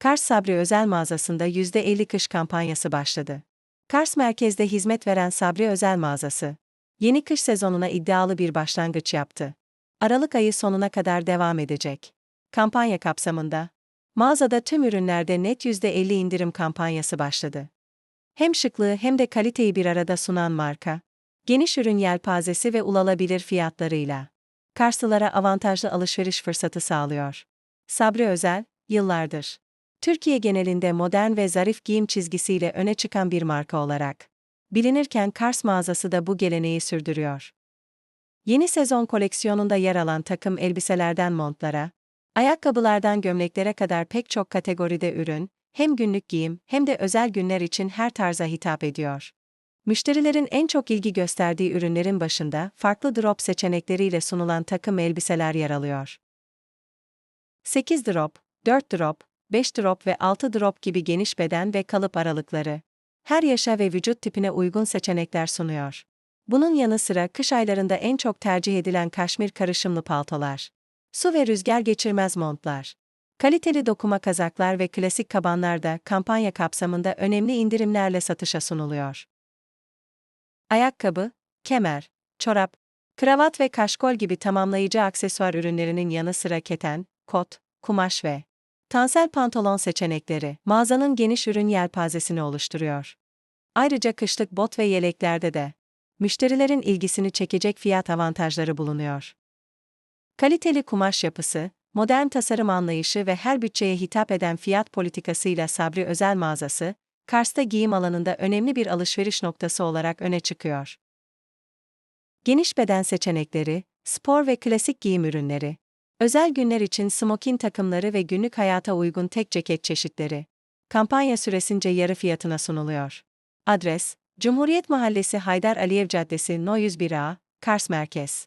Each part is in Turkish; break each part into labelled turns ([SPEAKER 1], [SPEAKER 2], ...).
[SPEAKER 1] Kars Sabri Özel mağazasında %50 kış kampanyası başladı. Kars merkezde hizmet veren Sabri Özel mağazası, yeni kış sezonuna iddialı bir başlangıç yaptı. Aralık ayı sonuna kadar devam edecek. Kampanya kapsamında, mağazada tüm ürünlerde net %50 indirim kampanyası başladı. Hem şıklığı hem de kaliteyi bir arada sunan marka, geniş ürün yelpazesi ve ulaşılabilir fiyatlarıyla Karslılara avantajlı alışveriş fırsatı sağlıyor. Sabri Özel, yıllardır Türkiye genelinde modern ve zarif giyim çizgisiyle öne çıkan bir marka olarak bilinirken Kars mağazası da bu geleneği sürdürüyor. Yeni sezon koleksiyonunda yer alan takım elbiselerden montlara, ayakkabılardan gömleklere kadar pek çok kategoride ürün, hem günlük giyim hem de özel günler için her tarza hitap ediyor. Müşterilerin en çok ilgi gösterdiği ürünlerin başında farklı drop seçenekleriyle sunulan takım elbiseler yer alıyor. 8 drop, 4 drop, 5 drop ve 6 drop gibi geniş beden ve kalıp aralıkları. Her yaşa ve vücut tipine uygun seçenekler sunuyor. Bunun yanı sıra kış aylarında en çok tercih edilen kaşmir karışımlı paltolar, su ve rüzgar geçirmez montlar, kaliteli dokuma kazaklar ve klasik kabanlar da kampanya kapsamında önemli indirimlerle satışa sunuluyor. Ayakkabı, kemer, çorap, kravat ve kaşkol gibi tamamlayıcı aksesuar ürünlerinin yanı sıra keten, kot, kumaş ve tansel pantolon seçenekleri mağazanın geniş ürün yelpazesini oluşturuyor. Ayrıca kışlık bot ve yeleklerde de müşterilerin ilgisini çekecek fiyat avantajları bulunuyor. Kaliteli kumaş yapısı, modern tasarım anlayışı ve her bütçeye hitap eden fiyat politikasıyla Sabri Özel mağazası, Kars'ta giyim alanında önemli bir alışveriş noktası olarak öne çıkıyor. Geniş beden seçenekleri, spor ve klasik giyim ürünleri, özel günler için smokin takımları ve günlük hayata uygun tek ceket çeşitleri, kampanya süresince yarı fiyatına sunuluyor. Adres, Cumhuriyet Mahallesi Haydar Aliyev Caddesi No 101A, Kars Merkez.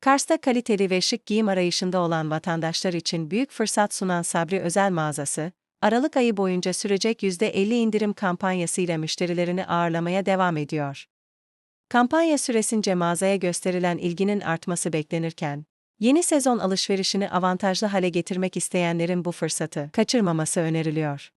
[SPEAKER 1] Kars'ta kaliteli ve şık giyim arayışında olan vatandaşlar için büyük fırsat sunan Sabri Özel mağazası, Aralık ayı boyunca sürecek %50 indirim kampanyasıyla müşterilerini ağırlamaya devam ediyor. Kampanya süresince mağazaya gösterilen ilginin artması beklenirken, yeni sezon alışverişini avantajlı hale getirmek isteyenlerin bu fırsatı kaçırmaması öneriliyor.